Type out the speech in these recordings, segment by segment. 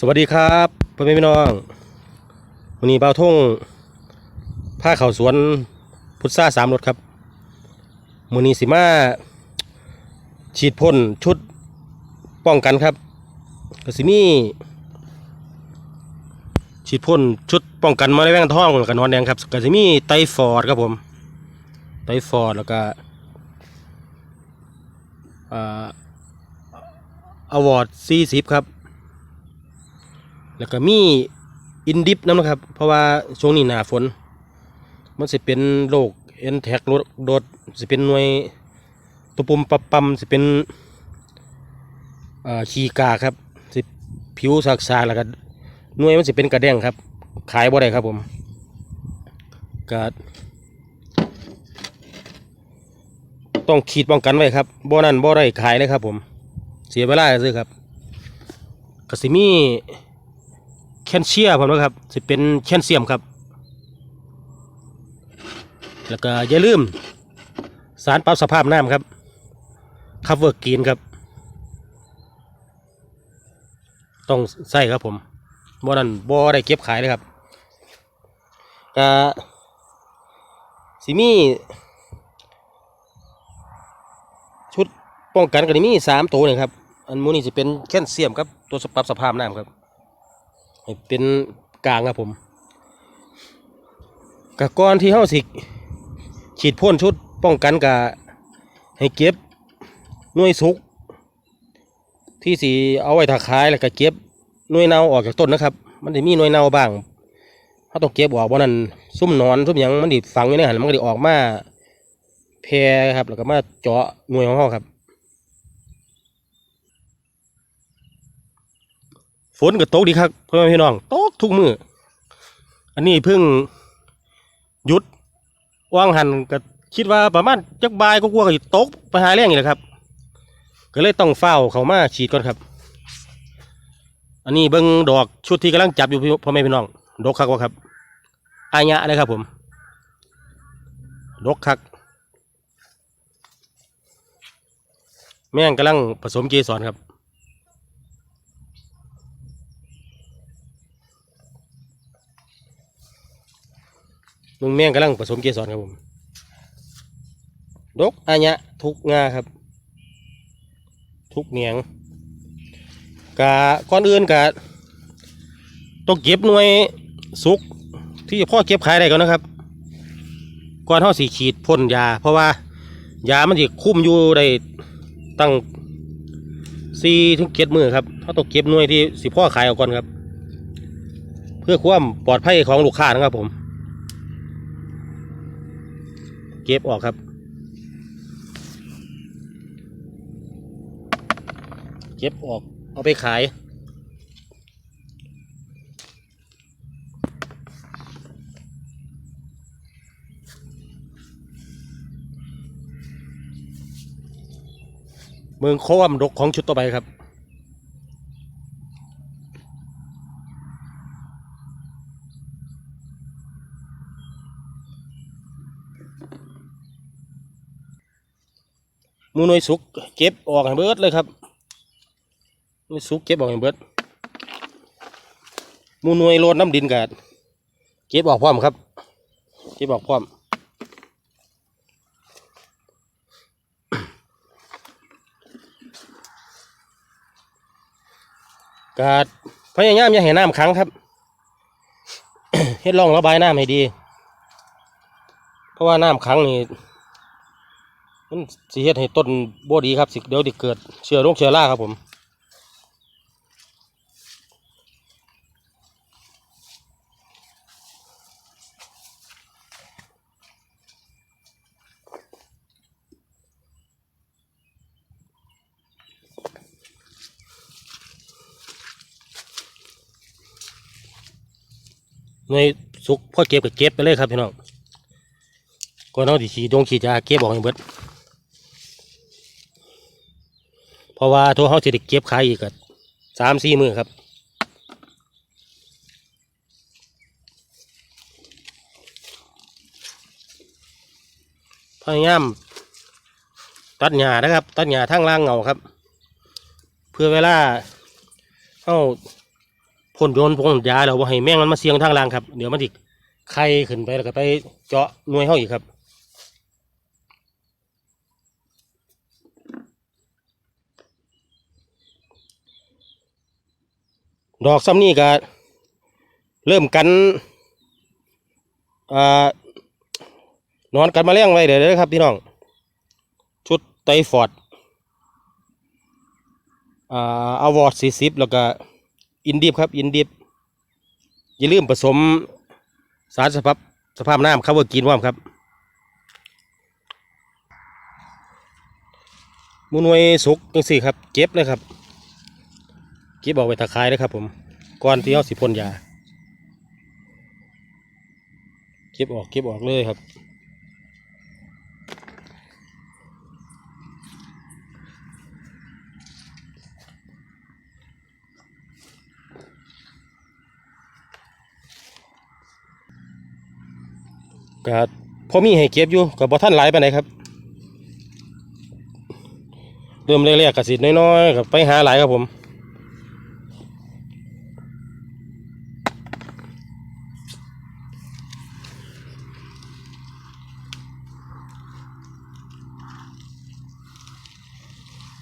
สวัสดีครับพ่อแม่พี่น้องวันนี้เบาท่งผ้าเขาวสวนพุทธาสามรถครับมือนีสิมาฉีดพ่นชุดป้องกันครับก็สิมีฉีดพ่นชุดป้องกันมาในแวงท้องกับนอนแดงครับก็สิมีไตฟอร์ดครับผมไตฟอร์ดแล้วก็อ่าอวอร์ดซีสิบครับ แล้วก็มีอินดิฟน้ำนะครับ เพราะว่าช่วงนี้หนาฝน มันสิเป็นโรคเอ็นแท็กรถโดดสิเป็นหน่วยตัวปุ่มปับปั๊มสิเป็นอ่าขีกาครับสิผิวสักซาแล้วก็หน่วยมันสิเป็นกระแดงครับ ขายบ่ได้ครับผมก็ต้องขีดป้องกันไว้ครับบ่นั่นบ่ได้ขายเลยครับผม เสียเวลาซื้อครับกสิมี แคลเซียมผมนะครับสิเป็นแคลเซียมครับ แล้วก็อย่าลืม สารปรับสภาพน้ำครับคัฟเวอร์กีนครับ ต้องใส่ครับผมบ่นั้นบ่ได้เก็บขายเลยครับก็สิมีชุดป้องกันกันมีสามตัวนี่ครับ อันมูนี่สิเป็นแคลเซียมครับ ตัวปรับสภาพน้ำครับ เป็นกลางครับผมกะก่อนที่เฮาสิฉีดพ่นชุดป้องกันกะให้เก็บน่วยสุก ที่สีเอาไว้ถ้าขายแล้วก็เก็บน่วยเน่าออกจากต้นนะครับ มันจะมีน่วยเน่าบ้างถ้าต้องเก็บออกเพราะนั้นซุ่มนอนซุ่มหยังมันดิฝังอยู่ในหันมันก็ดิออกมาแพร่ครับแล้วก็มาเจาะหน่วยของเฮาครับ ฝนก็ตกดีครับพ่อแม่พี่น้องตกทุกมืออันนี้เพิ่งหยุดว่างหันก็คิดว่าประมาณจักบายก็กลัวก็ตกไปหาแรงอีกแหละครับ ก็เลยต้องเฝ้าเขามาฉีดก่อนครับ อันนี้เบิ้งดอกชุดที่กำลังจับอยู่พี่พ่อแม่พี่น้องดกคักวะครับอายะเลยครับผมดกคัก แม่งกำลังผสมเกสรครับ ลุงแม่งกำลังผสมเกสรครับผมดกอัญะทุกงาครับ ทุกเหนียงกะก่อนอื่นกะต้องเก็บหน่วยสุกที่พ่อเก็บขายได้ก่อนนะครับก่อนเท่าสีขีดพ่นยา เพราะว่ายามันจะคุ้มอยู่ได้ตั้งสี่ถึงเจ็ดมือครับเขาต้องเก็บหน่วยที่สิพ่อขายเอาก่อนครับ เพื่อความปลอดภัยของลูกค้านะครับผม เก็บออกครับ เก็บออกเอาไปขาย เมืองโคมดกของชุดต่อไปครับ มูนวยสุกเก็บออกให้เบิดเลยครับหน่วยสุกเก็บออกให้เบิดมูนวยโลดน้ำดินกัดเก็บออกพร้อมครับ เก็บออกพร้อมกาดพยายามอย่าให้น้ำขังครับเฮ็ดร่องระบายน้ำให้ดี เพราะว่าน้ำขังนี่ มันสิเฮ็ดให้ต้นบ่ดีครับสิเดี๋ยวดิเกิดเชื้อโรคเชื้อราครับผมในสุกพ่อเก็บก็เก็บไปเลยครับพี่น้องก่อนเอาดิฉีดงฉีดยาเก็บออกให้เบิด เพราะว่าทัวเขาสิได้เก็บขายอีกก็สามสี่มือครับพยายามตัดหญ้านะครับ ตัดหญ้าทั้งล่างเงาครับ เพื่อเวลาเขาพ่นโยนพ่นยาแล้วว่าให้แมงมันมาเสียงทางล่างครับ เดี๋ยวมันอีกไข่ขึ้นไปแล้วก็ไปเจาะหน่วยเฮาอีกครับ ดอกซ้ำนี่ก็เริ่มกันอ่านอนกันมาเลี้ยงไว้เดี๋ยวเลยครับพี่น้อง ชุดไตรฟอร์ดอ่าอวอร์ดสี่สิบแล้วก็อินดิฟครับ อินดิฟอย่าลืมผสมสารสภาพสภาพน้ำครับว่ากินว่ามครับมูนวยสุกจังสี่ครับเก็บเลยครับ เก็บเอาไว้ตะไคายเลยครับ ผมก่อนที่เอาสิพ่นยาเก็บออกเก็บออกเลยครับก็พอมีให้เก็บอยู่กับบ่ท่านไหลไปไหนครับ เริ่มแรกๆกสิน้อยๆกับไปหาหลายครับผม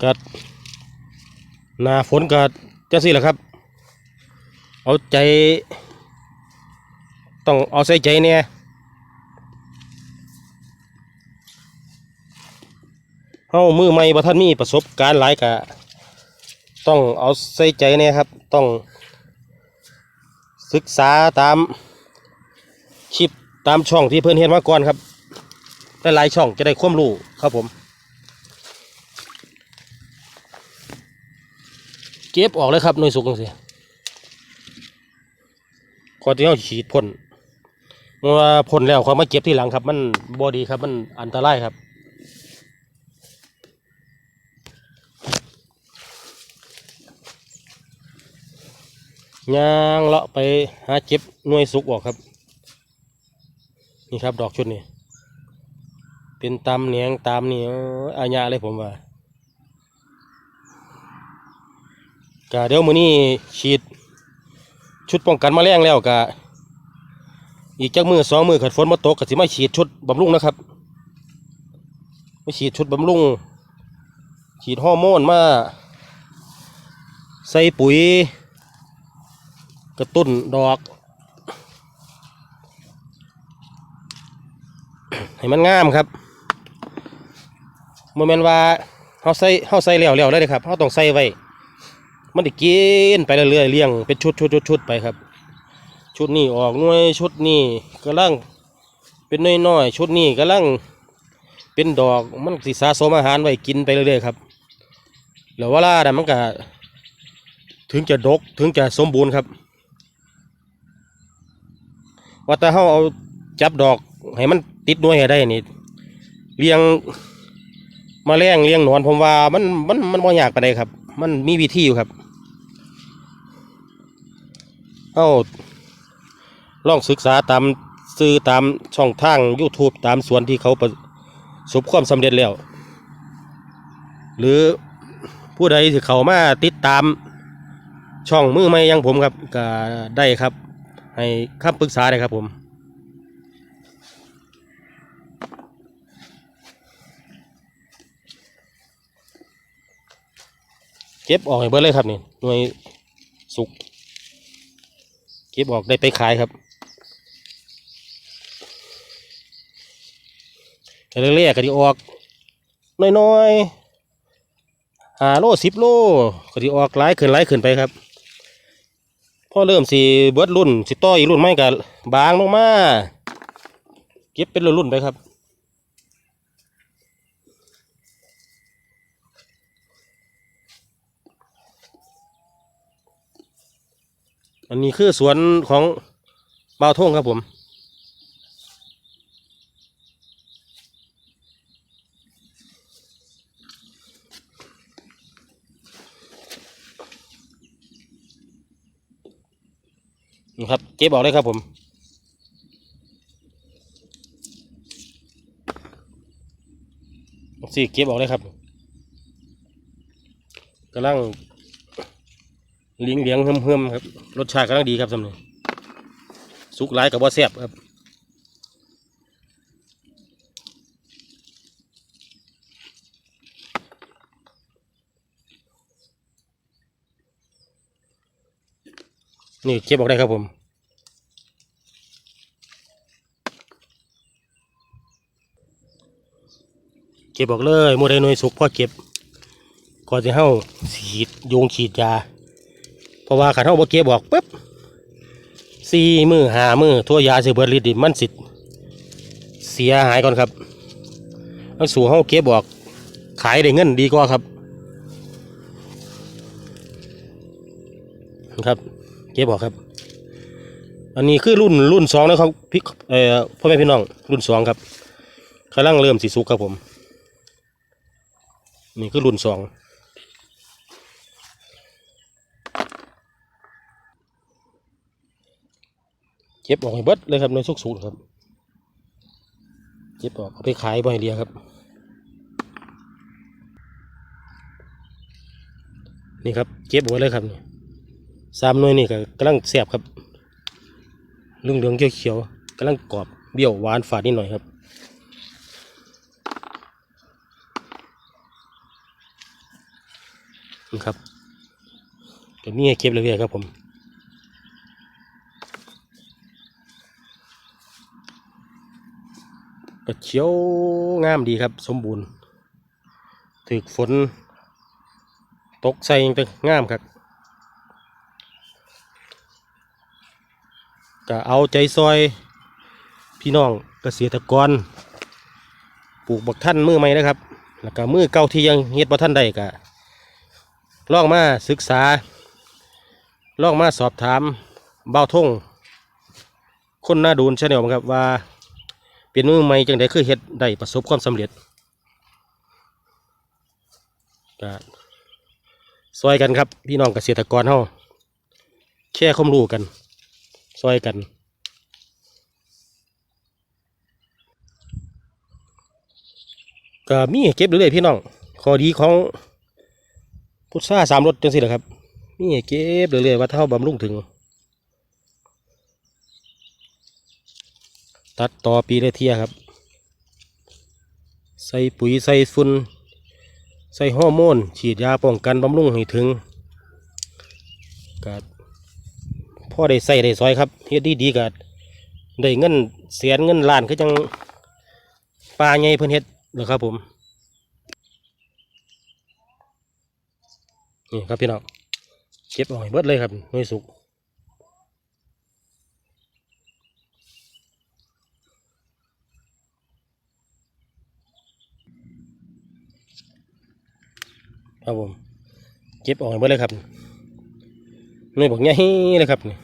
ก็หนาฝนก็จะสิแหละครับ เอาใจ ต้องเอาใส่ใจเนี่ยเฮามือใหม่บ่ท่านมีประสบการณ์หลายกะต้องเอาใส่ใจเนี่ยครับ ต้องศึกษาตามคลิปตามช่องที่เพื่อนเห็นมาก่อนครับหลายๆช่องจะได้ความรู้ครับผม ก็บออกเลยครับหน่วยสุกจังซี่ก่อที่เราฉีดพ่นเมื่อพ่นแล้วความมาเก็บที่หลังครับ มันบอดีครับ มันอันตรายครับย่างเลาะไปหาเก็บหน่วยสุกออกครับ นี่ครับดอกชุดนี้เป็นตามเหนียงตามนี่เอ้ยอาญาเลยผมว่า ก็เดี๋ยวมื้อนี้ฉีด ชุดป้องกันมแมลงแล้วก็อีกจักมือสองมือขัดฝนมาตกก็สิมาฉีดชุดบำรุงนะครับไม่ฉีดชุดบำรุง ฉีดฮอร์โมนมา ใส่ปุ๋ย กระตุ้นดอก ให้มันงามครับโมเมนว่าเขาใส่เขาใส่แล้วแล้วเลยครับเขาต้องใส่ไว้ มันได้กินไปเรื่อยๆเลี้ยงเป็นชุดชุดชุดชุดไปครับ ชุดนี้ออกหน่วยชุดนี้กำลังเป็นน้อยๆชุดนี้กำลังเป็นดอกมันสิสะสมอาหารไว้กินไปเรื่อยๆครับแล้วเวลาน่มันก็ถึงจะดกถึงจะสมบูรณ์ครับ ว่าแต่เฮาเอาจับดอกให้มันติดน่วยให้ได้นี่เลี้ยงมาแรงเลี้ยงหนอนผมว่ามันมันมันบ่ยากไปานครับ มันมีวิธีอยู่ครับ เอาลองศึกษาตามสื่อตามช่องทาง YouTube ตามส่วนที่เขาประสบความสำเร็จแล้ว หรือผู้ใดที่เขามาติดตามช่องมือใหม่ยังผมครับก็ได้ครับ ให้คำปรึกษาได้ครับผมเก็บออกให้เบิดเลยครับนี่หน่วยสุก ก็บออกได้ไปขายครับเรื่อยๆก็ดีออกน้อยๆหาโลสิบโลก็ดีออกไล่ขึ้นไล่ขึ้นไปครับพอเริ่มสีเบิร์ดรุ่นสิต้ออีรุ่นไม่กับบางลงมาเก็บเป็นรุ่นๆไปครับ อันนี้คือสวนของบ่าวทงครับผมนี่ครับเก็บออกเลยครับผม สี่เก็บออกเลยครับกำลัง เหลียงเหลียงเฮิมๆครับ รสชาติกำลังดีครับสำเนีสุกหลายกับว่าแซ่บครับนี่เก็บออกได้ครับผม เก็บออกเลยโมได้หน่วยสุกพ่อเก็บก่อนจะเฮาฉีดโยงฉีดยา เพราะว่าขันเฮาบ่เก็บออกปุ๊บสี่มือหามือทั่วยาสิเบิดฤทธิ์นี่มันสิเสียหายก่อนครับเอาสู่เฮาเก็บออกขายได้เงินดีกว่าครับ ครับเก็บออกครับ อันนี้คือรุ่นรุ่นสองนะครับพี่เอ่อพ่อแม่พี่น้องรุ่นสองครับกำลังเริ่มสีสุกครับผม นี่คือรุ่นสอง เก็บออกให้เบิดเลยครับในสุกสุกครับเก็บออกเอาไปขายบ่อยเดียครับ นี่ครับเก็บไว้เลยครับสามหน่วยนี่ก็กำลังแสบครับเหลืองเหลืองเขียวเขียวๆกำลังกรอบเบี้ยวหวานฝาดนิดหน่อยครับนี่ครับก็มีให้เก็บเรื่อยครับผม ก็เขียวงามดีครับ สมบูรณ์ถึกฝน ตกใส่ยังแต่งามครับก็เอาใจซอย พี่น้องเกษตรกร ปลูกบักท่านมือใหม่นะครับ แล้วก็มือเก่าที่ยังเฮ็ดบ่ท่านใดก็ลองมาศึกษาลองมาสอบถามเบาทงคนหน้าดูนชาแนลครับว่า เป็นมือใหม่จังไดคือเฮ็ดได้ประสบความสำเร็จก็ซอยกันครับ พี่น้องเกษตรกรเฮาแค่ความรู้กัน ซอยกัน ก็มีเก็บเรื่อยๆพี่น้องข้อดีของพุทราสามรสจังสิแหละครับนี่เก็บเรื่อยๆว่าเท่าบำรุงถึง ตัดต่อปีละเทียครับ ใส่ปุ๋ยใส่ฝุ่นใส่ฮอร์โมน ฉีดยาป้องกันบำรุงให้ถึงกัดพ่อได้ใส่ได้ซอยครับเฮ็ดดีดีกัดได้เงินแสนเงินล้านคือจังปลาใหญ่เพิ่นเฮ็ดเหรอครับผมนี่ครับพี่น้องเก็บออกให้เบิดเลยครับหน่วยสุก ครับผมเก็บออกห้เบิดเลยครับหน่วยบอกใหญ่เลยครับนี่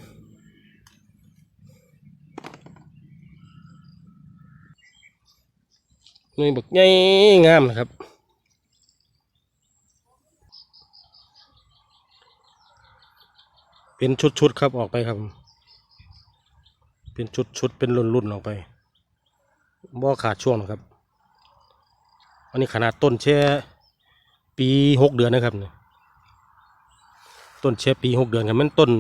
หน่วยบอกใหญ่งามนะครับเป็นชุดๆครับออกไปครับ เป็นชุดๆเป็นรุ่นๆออกไปบ่ขาดช่วงนะครับ อันนี้ขนาดต้นแช่ ปีหกเดือนนะครับเนี่ยต้นแช่ปีหกเดือนครับมันต้น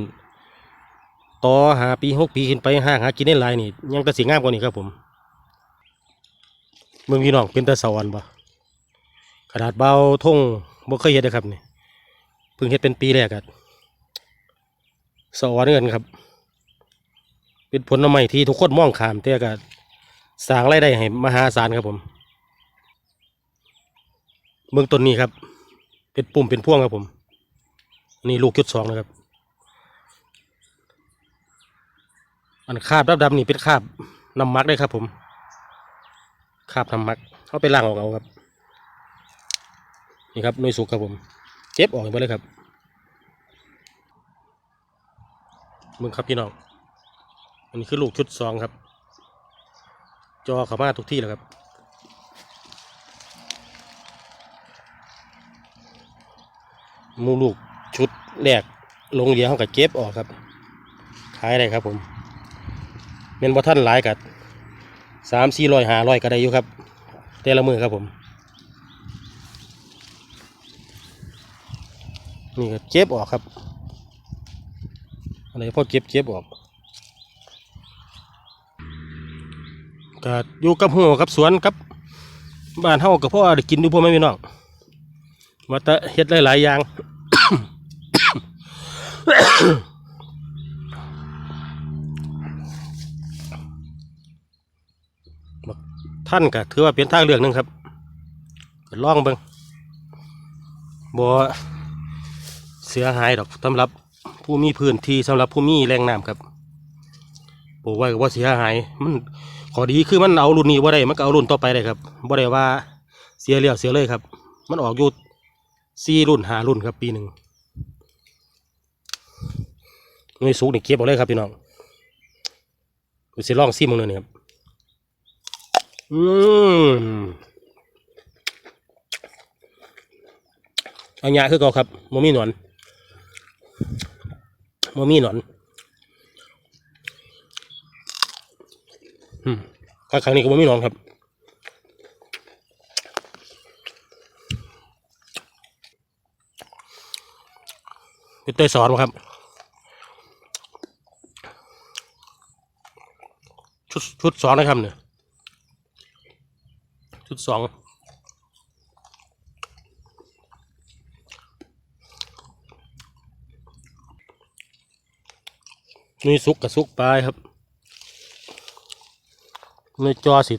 ต่อหาปีหกปีขึ้นไปห้างหากินได้หลายนี่ยังแต่สีงามกว่านี้ครับผมเมืองพี่น้องเป็นตะสวรรค์ปะขนาดเบาทงบ่เคยเห็นเลยครับนี่เพิ่งเห็ดเป็นปีแรกอะสวรรค์เงินครับ เป็นผลไม้ที่ทุกคนมองขามแต่ก็สร้างรายได้ให้มหาศาลครับผม เบื้องต้นนี้ครับ เป็นปุ่มเป็นพ่วงครับผม นี่ลูกจุดสองนะครับ อันคาบดำๆนี่เป็นคาบน้ำมักได้ครับ ผม คาบน้ำมักเขาไปล้างออกเอาครับ นี่ครับหน่วยสุกครับผม เจ็บออกไปเลยครับมึงครับพี่น้อง อันนี้คือลูกชุดสองครับ จอเขามาทุกที่แล้วครับ มูลูกชุดแรกลงเหลียเขากับเก็บออกครับขายได้ครับผมเป็นบ่ท่านหลายกัดสามสี่ร้อยหาร้อยก็ได้อยู่ครับแต่ละมือครับผม นี่ก็เก็บออกครับอะไรพอเก็บเก็บออกก็อยู่กับหัวกับสวนกับบ้านเฮากับพ่อได้กินดูพ่อแม่พี่น้อง ว่าแต่เฮ็ดหลายๆอย่างท่านก็ถือว่าเป็นทางเลือกหนึ่งครับลองเบิ่งบ่เสียหายดอกสำหรับผู้มีพื้นที่สำหรับผู้มีแรงน้ำครับปลูกไว้ก็บ่เสียหายมันขอดีคือมันเอารุ่นนี้บ่ได้มันก็เอารุ่นต่อไปได้ครับบ่ได้ว่าเสียเรียวเสียเลยครับ มันออกอยู่ สี่รุ่นห้ารุ่นครับปีหนึ่งหน่วยสูงนี่เก็บเอาเลยครับพี่น้องกูสิลองซิมมึงเลยนี่ครับ อืมเอาหยาคือเก่าครับโมมี่หนอนโมมี่หนอนอืมครั้งนี้ก็โมมี่หนอนครับ เป็นเตยสอนบ่ครับ ชุดชุดสองนะครับเนี่ยชุดสองนี่สุกกับสุกปลายครับนี่จอสิ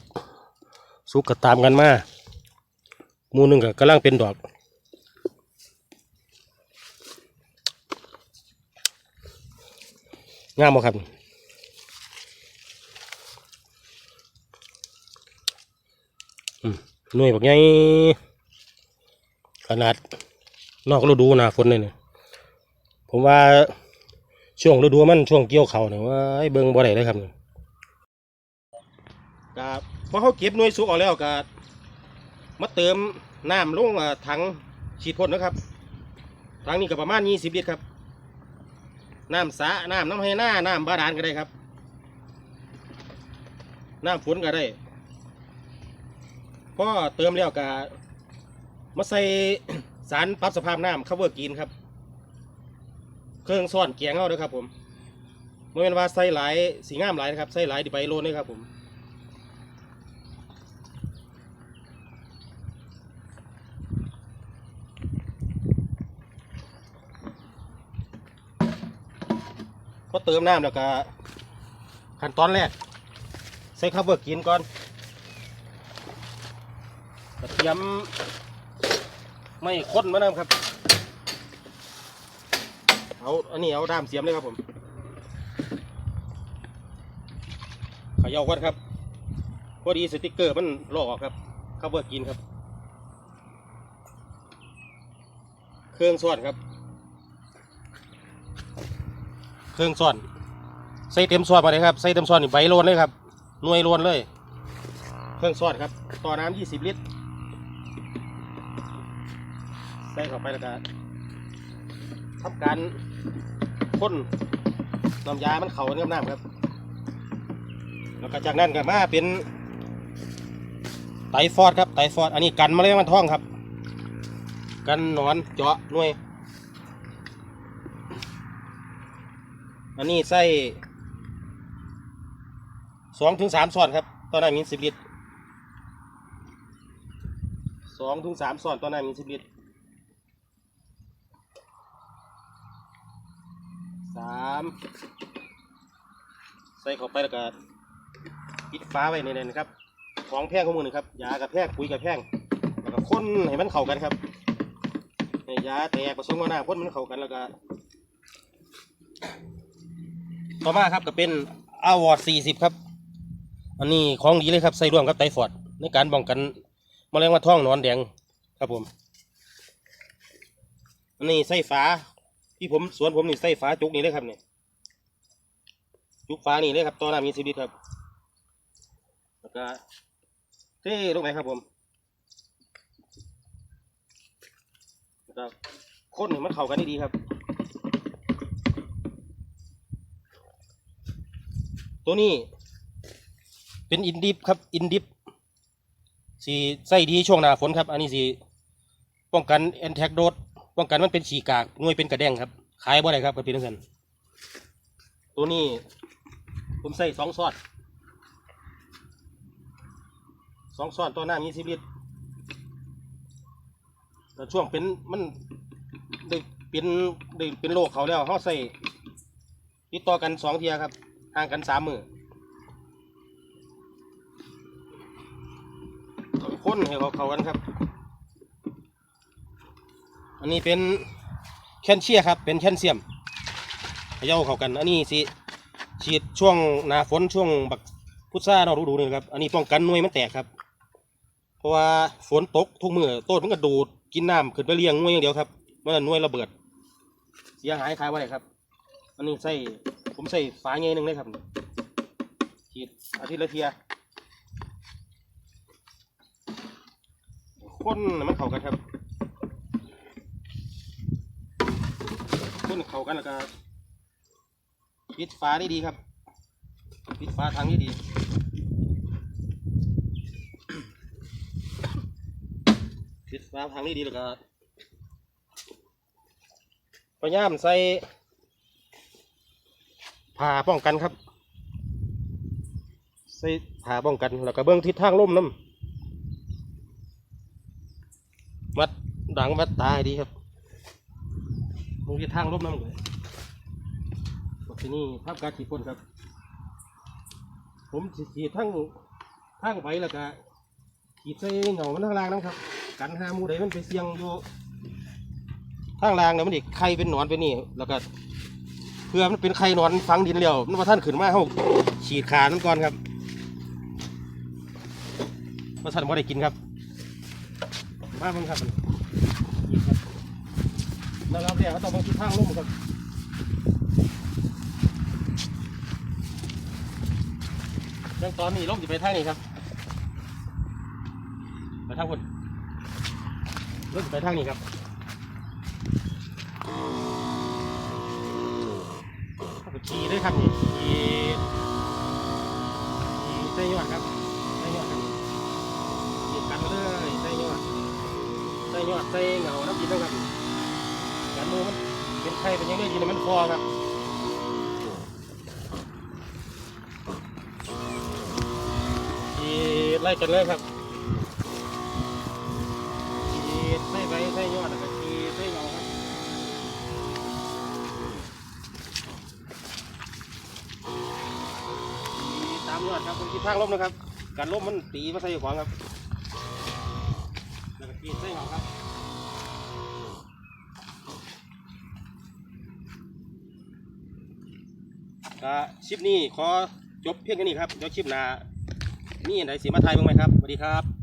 สุกกับตามกันมามูหนึ่งกับกำลังเป็นดอก งามบ่ครับหน่วยบักใหญ่ขนาดนอกฤดูหนาฝนเลยเนี่ยผมว่าช่วงฤดูมันช่วงเกี่ยวเขาเนี่ยว่าไอ้เบิ่งบ่ได้เลยครับกับพอเขาเก็บหน่วยสุกออกแล้วก็มาเติมน้ำลงถังฉีดพ่นนะครับถังนี้ก็ประมาณยี่สิบลิตรครับ น้ำสระน้ำน้ำให้หน้าน้ำบาดาลก็ได้ครับ น้ำฝนก็ได้พอเติมแล้วก็มาใส่สารปรับสภาพน้ำคาเวอร์กินครับ เครื่องซ่อนเกียงเอาด้วยครับผมเมื่อเป็นว่าใส่หลายสีงามหลายนะครับใส่หลายดิไปโลนด้วยครับผม พอเติมน้ำแล้วก็ขั้นตอนแรก ใส่ cover กินก่อนกระเทียมไม่ข้นมานำครับ เอาอันนี้เอาด้ามเสียมเลยครับผมขย่าก่อนครับพอดีสติกเกอร์มันลอกออกครับข้าวเบอร์กินครับ เครื่องซ่อนครับ เครื่องซ่อนใส่เต็มซ่อนมาเลยครับใส่เต็มซ่อนนี่ใบโลนเลยครับหน่วยโลนเลย เครื่องซ่อนครับ ต่อน้ำ20ลิตร ใส่เข้าไปแล้วก็ทำการพ่นน้ำยามันเข่ากันกับน้ำครับ แล้วก็จากนั้นก็มาเป็นไตรฟอดครับไตรฟอดอันนี้กันมาเลยมันท้องครับ กันหนอนเจาะหน่วย อันนี้ใส่สองถึงสามส่วนครับตอนนั้นมีสิบลิตรสองถึงสามส่วนตอนนั้นมีสิบลิตรสามใส่เข้าไปแล้วก็ปิดฟ้าไว้ในนั้นนะครับของแพงของมือหนึ่งครับยากับแพงปุ๋ยกับแพงแล้วก็คนให้มันเข้ากันครับให้ยาแตกผสมกับน้ำคนมันเข้ากันแล้วก็ ต่อมาครับก็เป็นอาวอร์ด40ครับ อันนี้ของดีเลยครับใส่ร่วมกับไตฟอดในการป้องกันมะเร็งวัณท้องนอนแดงครับผม อันนี้ใส่ฟ้าที่ผมสวนผมนี่ใส่ฟ้าจุกนี่เลยครับเนี่ยจุกฟ้านี่เลยครับต่อน้ำมีสิบลิตรครับ แล้วก็เท่ลงไปครับผมแล้วก็คนให้มันเข้ากันได้ดีครับ ตัวนี้ เป็นอินดิฟครับ อินดิฟสีใส่ดีช่วงหน้าฝนครับ อันนี้สีป้องกันแอนแทกโดดป้องกันมันเป็นฉีกากหน่วยเป็นกระแดงครับ ขายบ่ได้ครับก็เป็นจังซั่นตัวนี้ ผมใส่สองซอดสองซอดตัวหน้ามีสิบลิตรแต่ช่วงเป็นมันได้เป็นได้เป็นโรคเขาแล้วเขาใส่ติดต่อกันสองเทียครับ ห่างกันสามมือคนให้เขาเขากันครับ อันนี้เป็นแคลเชียครับ เป็นแคลเซียมเย่าเข้ากัน อันนี้สิฉีดช่วงหนาฝนช่วงบักพุทราเราดูๆนี่ครับ อันนี้ป้องกันหน่วยมันแตกครับ เพราะว่าฝนตกทุกมือต้นมันก็ดูดกินน้ำขึ้นไปเลี้ยงหน่วยอย่างเดียวครับเมันนะหน่วยระเบิด เสียหายคายไว้ครับ อันนี้ใส่ ผมใส่ฝาเงยหนึ่งเลยครับฉีดอาทิตย์ละเทียคนมันเข้ากันครับคนเข้ากันแล้วก็ปิดฝาได้ดีครับปิดฝาทางนี้ดีปิดฝาทางนี้ดีแล้วก็พยายามใส่ ผ้าป้องกันครับ ใส่ผ้าป้องกัน แล้วก็เบื้องทิศทางลมน้ำมัดดังมัดตาให้ดีครับเบื้องทิศทางลมน้ำเลยที่นี่ภาพการฉีดพ่นครับ ผมฉีดทั้งทั้งไปแล้วก็ฉีดใส่เหงามันข้างล่างนะครับ กันหามูใดมันไปเสียงอยู่ข้างล่างเนี่ยมันอีกไข่เป็นหนอนเป็นนี่ แล้วก็ พื่อมันเป็นไข่นอนฝังดินแล้วมันมาท่านขึ้นมาเขาฉีดขามันก่อนครับมาท่านไม่ได้กินครับมาเบิ่งครับนี่ครับแล้วเราเนี่ยเขาต้องมาคิดทางลงครับเรื่องตอนนี้ลมจะไปทางนี้ครับไปทางคนลมจะไปทางนี้ครับ ขี่ด้วยครับนี่ขี่ขี่ใส่ยอดครับใส่ยอดครับขี่กันมาเลยใส่ยอดใส่ยอดใส่เหงาน้ำกินแล้ครับกันมือมันเป็นไข่เป็นยังไงกินในมันคอครับขีดไล่กันเลยครับ ทางลมนะครับ การลมมันตีมาใส่ขวางครับ แล้วก็ขีดใส่เหงครับก็ชิปนี้ขอจบเพียงแค่นี้ครับเดี๋ยวชิปหน้ามีอะไรสีมาไทยบ้างไหมครับสวัสดีครับ